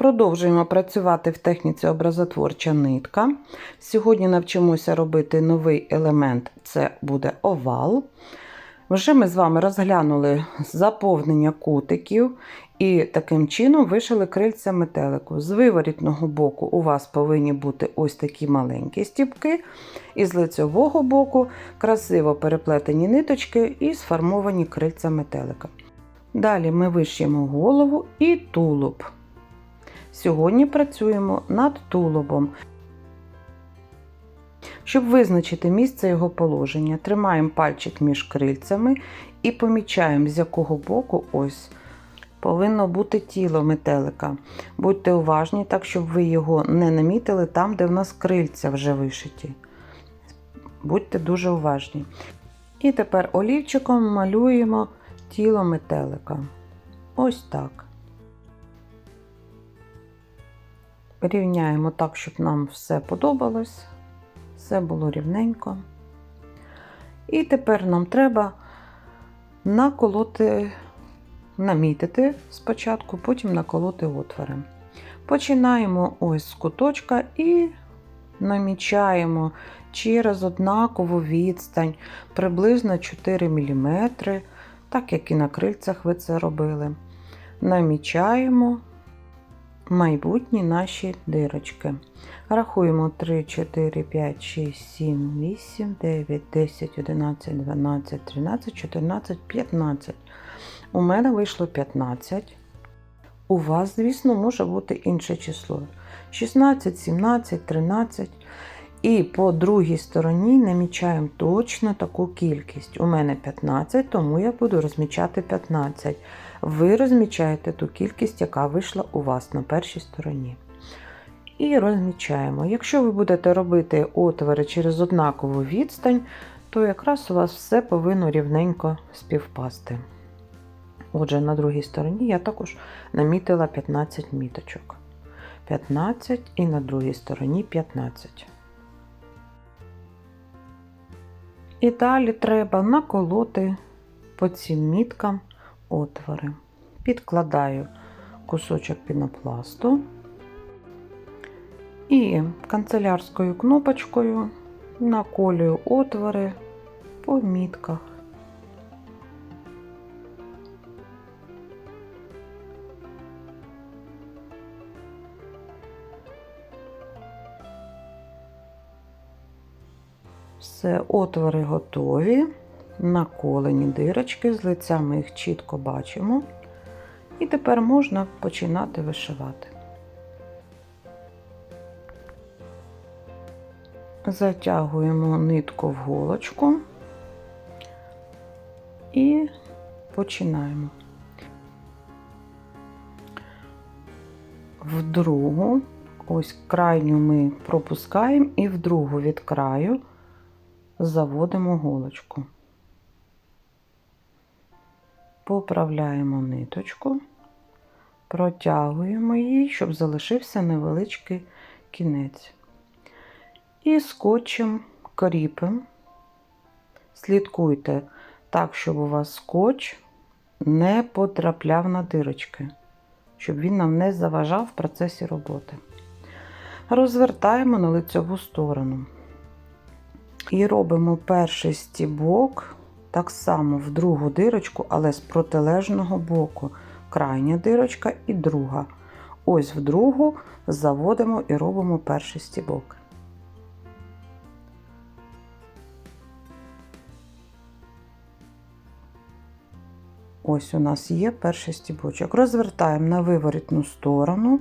Продовжуємо працювати в техніці образотворча нитка. Сьогодні навчимося робити новий елемент це буде овал. Вже ми з вами розглянули заповнення кутиків і таким чином вишили крильця метелику. З виворітного боку у вас повинні бути ось такі маленькі стіпки, і з лицевого боку красиво переплетені ниточки і сформовані крильця метелика. Далі ми виш'ємо голову і тулуб. Сьогодні працюємо над тулубом. Щоб визначити місце його положення, тримаємо пальчик між крильцями і помічаємо, з якого боку ось повинно бути тіло метелика. Будьте уважні, так, щоб ви його не намітили там, де в нас крильця вже вишиті. Будьте дуже уважні. І тепер олівчиком малюємо тіло метелика. Ось так. Рівняємо так, щоб нам все подобалось, все було рівненько. І тепер нам треба наколоти, намітити спочатку, потім наколоти отвори. Починаємо ось з куточка і намічаємо через однакову відстань приблизно 4 мм, так як і на крильцях ви це робили. Намічаємо майбутні наші дирочки. Рахуємо 3, 4, 5, 6, 7, 8, 9, 10, 11, 12, 13, 14, 15. У мене вийшло 15. У вас, звісно, може бути інше число. 16, 17, 13. І по другій стороні намічаємо точно таку кількість. У мене 15, тому я буду розмічати 15. Ви розмічаєте ту кількість, яка вийшла у вас на першій стороні. І розмічаємо. Якщо ви будете робити отвори через однакову відстань, то якраз у вас все повинно рівненько співпасти. Отже, на другій стороні я також намітила 15 міточок. 15 і на другій стороні 15. І далі треба наколоти по цим міткам отвори. Підкладаю кусочок пінопласту і канцелярською кнопочкою наколюю отвори по мітках. Все, отвори готові, наколені дирочки, з лиця ми їх чітко бачимо. І тепер можна починати вишивати. Затягуємо нитку в голочку і починаємо. В другу, ось крайню ми пропускаємо і в другу від краю заводимо голочку. Поправляємо ниточку, протягуємо її, щоб залишився невеличкий кінець. І скотчем кріпимо. Слідкуйте так, щоб у вас скотч не потрапляв на дирочки, щоб він нам не заважав в процесі роботи. Розвертаємо на лицьову сторону. І робимо перший стібок так само в другу дирочку, але з протилежного боку. Крайня дирочка і друга. Ось в другу заводимо і робимо перший стібок. Ось у нас є перший стібочок. Розвертаємо на виворітну сторону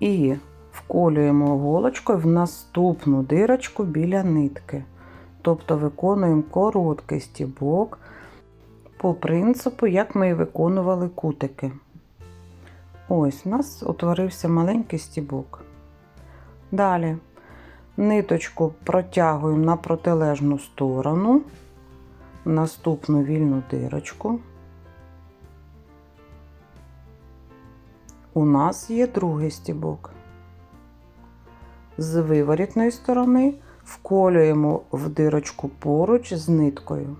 і вколюємо голочкою в наступну дирочку біля нитки. Тобто виконуємо короткий стібок по принципу, як ми і виконували кутики. Ось у нас утворився маленький стібок. Далі ниточку протягуємо на протилежну сторону, наступну вільну дирочку. У нас є другий стібок. З виворітної сторони вколюємо в дирочку поруч з ниткою.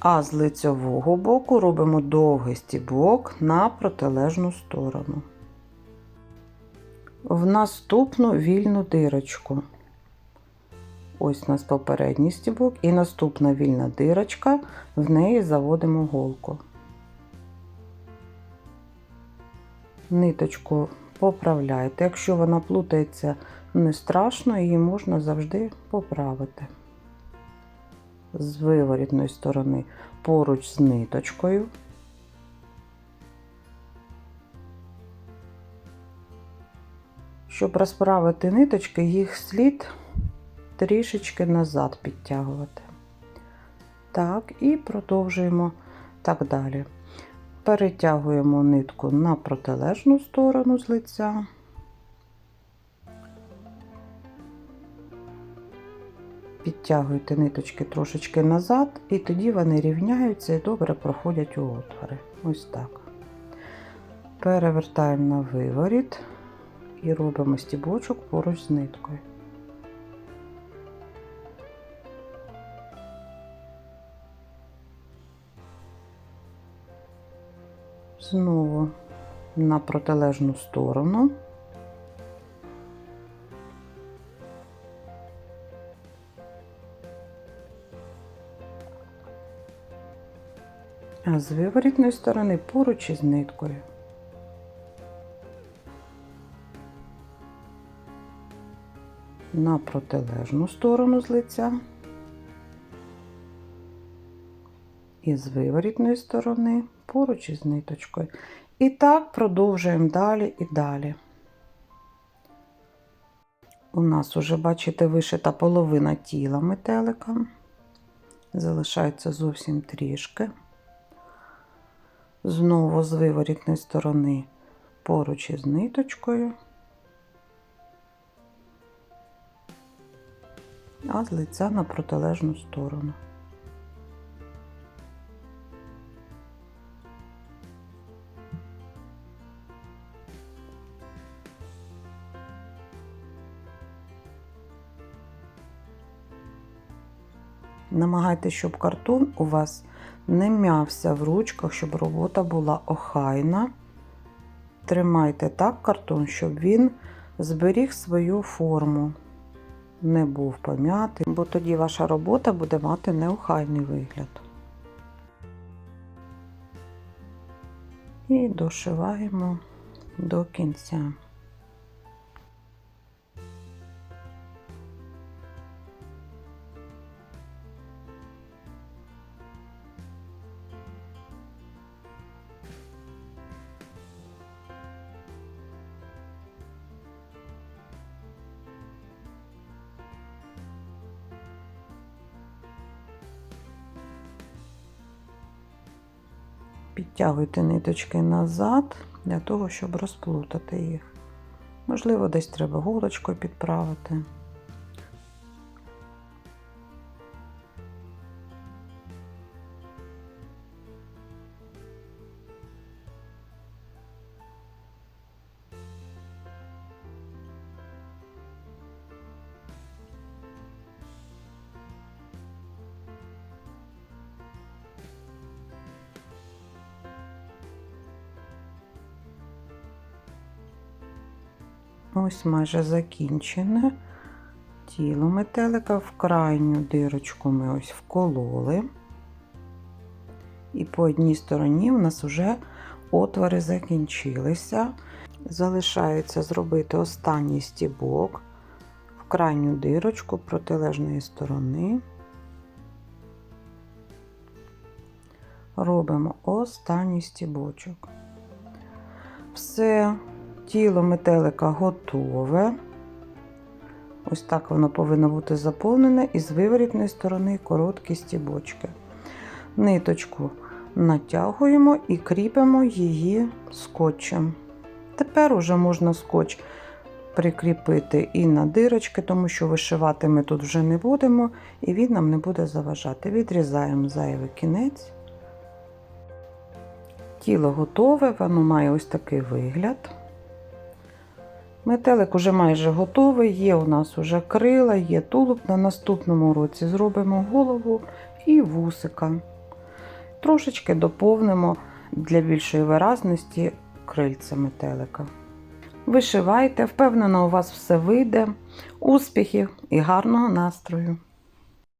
А з лицьового боку робимо довгий стібок на протилежну сторону. В наступну вільну дирочку. Ось у нас попередній стібок, і наступна вільна дирочка, в неї заводимо голку. Ниточку поправляйте. Якщо вона плутається, не страшно, її можна завжди поправити. З виворітної сторони поруч з ниточкою. Щоб розправити ниточки, їх слід трішечки назад підтягувати. Так, і продовжуємо так далі. Перетягуємо нитку на протилежну сторону з лиця. Підтягуйте ниточки трошечки назад, і тоді вони рівняються і добре проходять у отвори. Ось так. Перевертаємо на виворіт і робимо стібочок поруч з ниткою. Знову на протилежну сторону. А з виворітної сторони поруч із ниткою. На протилежну сторону з лиця. І з виворітної сторони поруч із ниточкою. І так продовжуємо далі і далі. У нас уже, бачите, вишита половина тіла метелика. Залишається зовсім трішки. Знову з виворітної сторони поруч із ниточкою, а з лиця на протилежну сторону. Намагайтеся, щоб картон у вас не м'явся в ручках, щоб робота була охайна. Тримайте так картон, щоб він зберіг свою форму, не був пом'ятий, бо тоді ваша робота буде мати неохайний вигляд. І дошиваємо до кінця. Підтягуйте ниточки назад для того, щоб розплутати їх. Можливо, десь треба голочкою підправити. Ось майже закінчене. Тіло метелика в крайню дирочку ми ось вкололи. І по одній стороні у нас вже отвори закінчилися. Залишається зробити останній стібок в крайню дирочку протилежної сторони. Робимо останній стібочок. Все тіло метелика готове. Ось так воно повинно бути заповнене і з виворітної сторони короткі стібочки. Ниточку натягуємо і кріпимо її скотчем. Тепер уже можна скотч прикріпити і на дирочки, тому що вишивати ми тут вже не будемо, і він нам не буде заважати. Відрізаємо зайвий кінець. Тіло готове, воно має ось такий вигляд. Метелик уже майже готовий, є у нас уже крила, є тулуб. На наступному році зробимо голову і вусика. Трошечки доповнимо для більшої виразності крильця метелика. Вишивайте, впевнено, у вас все вийде. Успіхів і гарного настрою!